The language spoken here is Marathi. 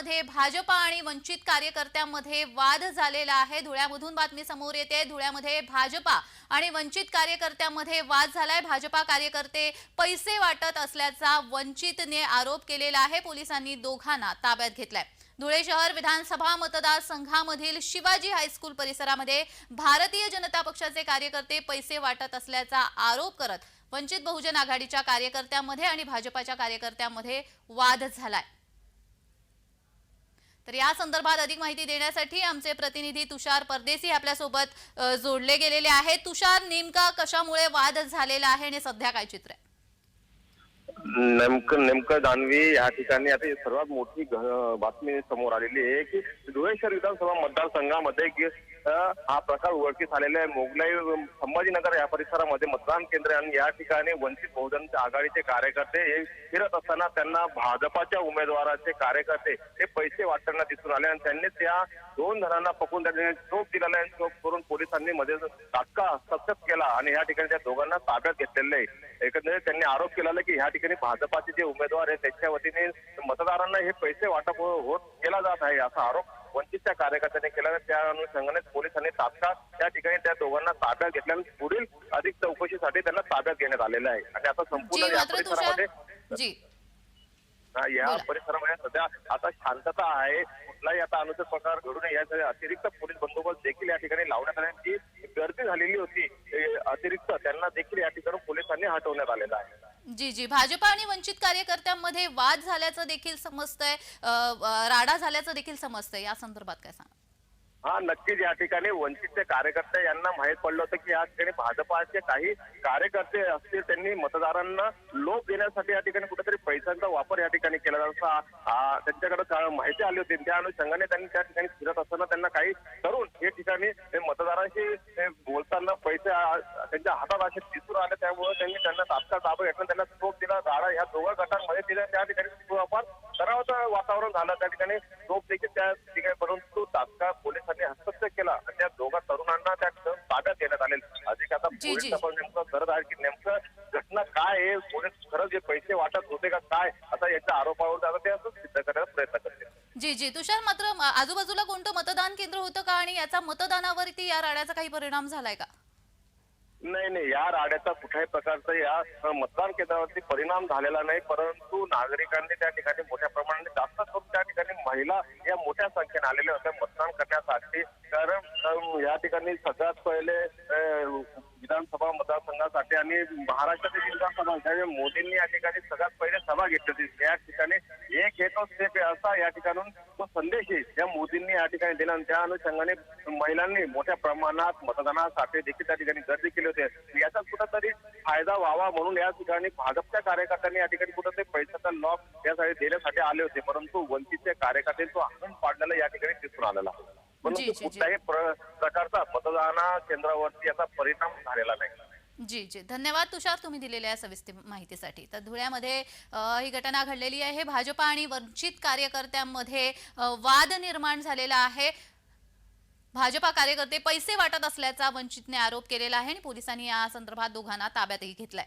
धुळ्यामध्ये भाजपा आणि वंचित कार्यकर्त्यांमध्ये वाद झालेला आहे. धुळ्यामधून बातमी समोर येते. धुळ्यामध्ये भाजपा आणि वंचित कार्यकर्त्यांमध्ये वाद झालाय. भाजपा कार्यकर्ते पैसे वाटत असल्याचा वंचितने आरोप केलेला आहे. पोलिसांनी दोघांना ताब्यात घेतलाय. धुळे शहर विधानसभा मतदारसंघामधील शिवाजी हायस्कूल परिसरामध्ये भारतीय जनता पक्षाचे कार्यकर्ते पैसे वाटत असल्याचा आरोप करत वंचित बहुजन आघाडीच्या कार्यकर्त्यांमध्ये आणि भाजपाच्या कार्यकर्त्यांमध्ये वाद झालाय. तर या संदर्भात अधिक माहिती देण्यासाठी आमचे प्रतिनिधी तुषार परदेसी आपल्यासोबत जोडले गेलेले आहेत. तुषार नेमका कशामुळे वाद झालेला आहे आणि सध्या काय चित्र आहे? नेमकं नेमकं दानवी या ठिकाणी आता सर्वात मोठी बातमी समोर आलेली आहे की धुळे शहर विधानसभा मतदारसंघामध्ये हा प्रकार उघडकीस आलेला आहे. मोगलाई संभाजीनगर या परिसरामध्ये मतदान केंद्र आणि या ठिकाणी वंचित बहुजन आघाडीचे कार्यकर्ते हे फिरत असताना त्यांना भाजपाच्या उमेदवाराचे कार्यकर्ते हे पैसे वाटताना दिसून आले आणि त्यांनी त्या दोन जणांना पकडून त्यांनी चोप दिलेला आहे. चोप करून पोलिसांनी मध्ये तात्काळ हस्तक्षेप केला आणि या ठिकाणी त्या दोघांना ताब्यात घेतलेलं आहे. एकंदरीत त्यांनी आरोप केला की ह्या ठिकाणी भाजपाचे जे उमेदवार आहेत त्यांच्या वतीने मतदारांना हे पैसे वाटप हो- होत केला जात आहे असा आरोप वंचितच्या कार्यकर्त्यांनी केला. त्या अनुषंगाने पोलिसांनी तात्काळ त्या ठिकाणी त्या दोघांना ताब्यात घेतल्याने पुढील अधिक चौकशीसाठी त्यांना ताब्यात घेण्यात आलेलं आहे. आणि आता संपूर्ण या परिसरामध्ये हा, या. परिसरामध्ये सध्या आता शांतता आहे. कुठलाही आता अनुचित प्रकार घडू नये यासाठी अतिरिक्त पोलीस बंदोबस्त देखील या ठिकाणी लावण्यात आले आणि जी गर्दी झालेली होती अतिरिक्त त्यांना देखील या ठिकाणी पोलिसांनी हटवण्यात आलेलं आहे. जी जी. भाजपा आणि वंचित कार्यकर्त्यांमध्ये वाद झाल्याचं देखील समजतंय राडा झाल्याचं देखील समजतंय. या संदर्भात काय सांगा हा नक्कीच या ठिकाणी वंचितचे कार्यकर्ते यांना माहीत पडलं होतं की या ठिकाणी भाजपाचे काही कार्यकर्ते असतील त्यांनी मतदारांना लोभ देण्यासाठी या ठिकाणी कुठेतरी पैशांचा वापर या ठिकाणी केला जातो त्यांच्याकडे माहिती आली होती. त्या अनुषंगाने त्यांनी त्या ठिकाणी फिरत असताना त्यांना काही तरुण हे ठिकाणी हे मतदारांशी हे बोलताना पैसे त्यांच्या हातात असे दिसून आले. त्यामुळे त्यांनी त्यांना तात्काळ ताबा घेतला. त्यांना चोप दिला. गाडा या दोघा गटांमध्ये दिल्या. त्या ठिकाणी देखील त्या ठिकाणी परंतु तात्काळ पोलिसांनी हस्तक्षेप केला आणि त्या दोघा तरुणांना त्या ताब्यात घेण्यात आले अधिक आता जी, जी. पोलीस तपास नेमकं आहे की नेमकं घटना काय आहे? पोलीस खरंच जे पैसे वाटत होते का काय? आता याच्या आरोपावर आता ते असं सिद्ध करण्याचा प्रयत्न करते जी जी. तुषार मात्र आजूबाजूला कोणतं मतदान केंद्र होतं का? आणि याचा मतदानावरती या राड्याचा काही परिणाम झालाय का? नाही नाही. या राड्याचा कुठल्याही प्रकारचा या मतदान केंद्रावरती परिणाम झालेला नाही. परंतु नागरिकांनी त्या ठिकाणी मोठ्या प्रमाणात जास्त करून त्या ठिकाणी महिला या मोठ्या संख्येने आलेल्या होत्या मतदान करण्यासाठी. कारण या ठिकाणी सगळ्यात पहिले विधानसभा मतदारसंघात आणि महाराष्ट्रातील विधानसभा त्यावेळी मोदींनी या ठिकाणी सगळ्यात पहिले सभा घेतली होती. या ठिकाणी एक हेतो स्टेप असा या ठिकाणून तो संदेश आहे या मोदींनी या ठिकाणी दिला आणि त्या अनुषंगाने महिलांनी मोठ्या प्रमाणात मतदानासाठी देखील त्या ठिकाणी गर्दी केली होती. याचा कुठंतरी फायदा व्हावा म्हणून या ठिकाणी भाजपच्या कार्यकर्त्यांनी या ठिकाणी कुठंतरी पैशाचा लॉक यासाठी देण्यासाठी आले होते. परंतु वंचितच्या कार्यकर्त्यांनी तो हाणून पाडलेला या ठिकाणी दिसून आलेला. जी. कुठल्याही प्र- प्रकारचा मतदाना केंद्रावरती याचा परिणाम झालेला नाही. जी जी. धन्यवाद तुषार तुम्ही दिलेल्या सविस्तर माहितीसाठी. तर धुळ्यामध्ये ही घटना घडलेली आहे. भाजपा आणि वंचित कार्यकर्त्यांमध्ये वाद निर्माण झालेला आहे. भाजपा कार्यकर्ते पैसे वाटत असल्याचा वंचितने आरोप केलेला आहे आणि पोलिसांनी या संदर्भात दोघांना ताब्यातही घेतलाय.